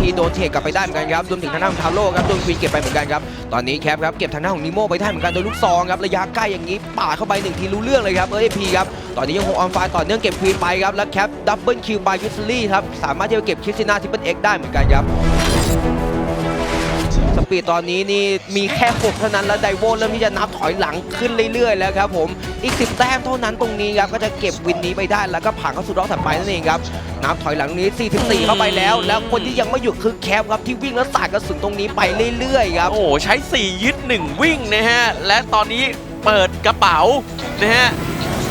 พีโดนเทกลับไปได้เหมือนกันครับรวมถึงทางด้านของทาโร่ครับโดนควีนเก็บไปเหมือนกันครับตอนนี้แคปครับเก็บทางด้านของนิโมไปได้เหมือนกันโดยลูกซองครับระยะใกล้อย่างนี้ปาดเข้าไปหนึ่งทีรู้เรื่องเลยครับเอพีครับตอนนี้ยังคงออนไฟต่อเนื่องเก็บควีนไปครับและแคปดับเบิลคิวบายวิสลี่ครับสามารถที่จะเก็บคิสติน่าทิปเปิลเอ็กได้เหมือนกันครับ ปีตอนนี้นี่มีแค่6เท่านั้นแล้วไดโวเริ่มที่จะนับถอยหลังขึ้นเรื่อยๆแล้วครับผมอีก 10 แต้มเท่านั้นตรงนี้ครับก็จะเก็บวินนี้ไปได้แล้วก็ผ่านเข้าสู่รอบถัดไปนั่นเองครับนับถอยหลังนี้ 44 เข้าไปแล้ว แล้วคนที่ยังไม่หยุดคือแคปครับที่วิ่งแล้วสาดกระสุนตรงนี้ไปเรื่อยๆครับโอ้โหใช้ 4 ยึด 1 วิ่งนะฮะและตอนนี้เปิดกระเป๋านะฮะ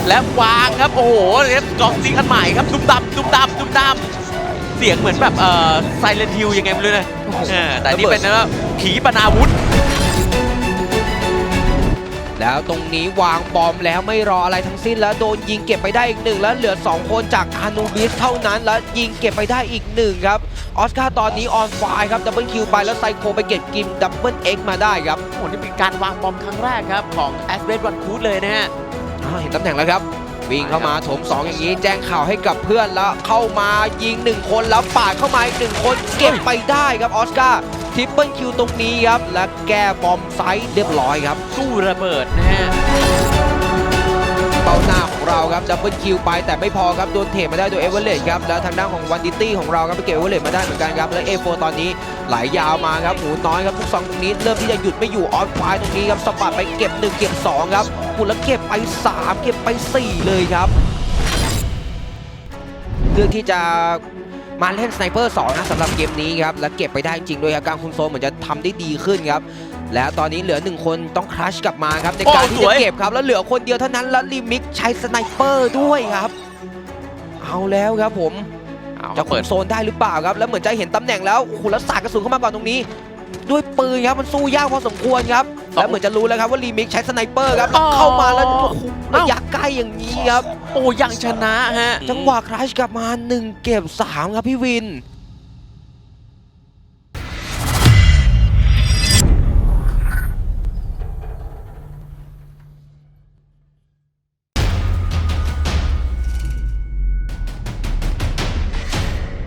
และวางครับโอ้โหเล็บกล่องซิงอันใหม่ครับตุ้มดำตุ้มดำตุ้มดำ เสียงเหมือนแบบเอ่อไซเลนทิวยังไงไม่รู้นะเออแต่นี่เป็นนะผีปนาวุธ แล้วตรงนี้วางบอมแล้วไม่รออะไรทั้งสิ้นแล้วโดนยิงเก็บไปได้อีกหนึ่งแล้วเหลือ 2 คนจากอานูบิสเท่านั้นแล้วยิงเก็บไปได้อีกหนึ่งครับออสการ์ตอนนี้ออนไฟครับดับเบิลคิวไปแล้วไซโคไปเก็บกิมดับเบิลเอ็กมาได้ครับโอ้โหนี่เป็นการวางบอมครั้งแรกครับของแอสเบรวันคูดเลยนะฮะอ่าเห็นตำแหน่งแล้วครับ วิ่งเข้ามาโถม2อย่างนี้ แจ้งข่าวให้กับเพื่อนแล้วเข้ามายิง 1 คนแล้วปาดเข้ามาอีกหนึ่งคนเก็บไปได้ครับออสการ์ทิปเปิลคิวตรงนี้ครับ และแก้บอมไซส์เรียบร้อยครับ สู้ระเบิดนะฮะ ป้าหน้าของเราครับดับเบิลคิวไปแต่ไม่พอครับโดนเทมาได้โดยเอเวอร์เลครับแล้วทางด้านของวันดิตี้ของเราครับไปเก็บเอเวอร์เลมาได้เหมือนกันครับแล้วเอโฟตอนนี้ไหลยาวมาครับหูน้อยครับทุกซองตรงนี้เริ่มที่จะหยุดไม่อยู่ออนไฟตรงนี้ครับสปัดไปเก็บ 1 เก็บ 2 ครับคุณแล้วเก็บไป 3 เก็บไป 4 เลยครับเลือกที่จะมาเล่นสไนเปอร์2นะสำหรับเกมนี้ครับและเก็บไปได้จริงด้วยครับการคุมโซเหมือนจะทำได้ดีขึ้นครับ แล้วตอนนี้เหลือหนึ่งคนต้องครัชกลับมาครับในการโอ้ที่สจะวยเก็บครับแล้วเหลือคนเดียวเท่านั้นแล้วลิมิกใช้สไนเปอร์ด้วยครับ เอาแล้วครับผมเอาจะคุเปิมดโซนได้หรือเปล่าครับ แล้วเหมือนจะเห็นตำแหน่งแล้วโอ้โหแล้วสาดกระสุนเข้ามาก่อนตรงนี้ ด้วยปืนครับมันสู้ยากพอสมควรครับแล้วเหมือนจะรู้แล้วครับว่าลิมิกใช้สไนเปอร์ครับเข้ามาแล้วโอ้โหระยะใกล้อย่างนี้ครับ โอ้ยังชนะฮะจังหวะครัชกลับมาหนึ่งเก็บสามครับพี่วิน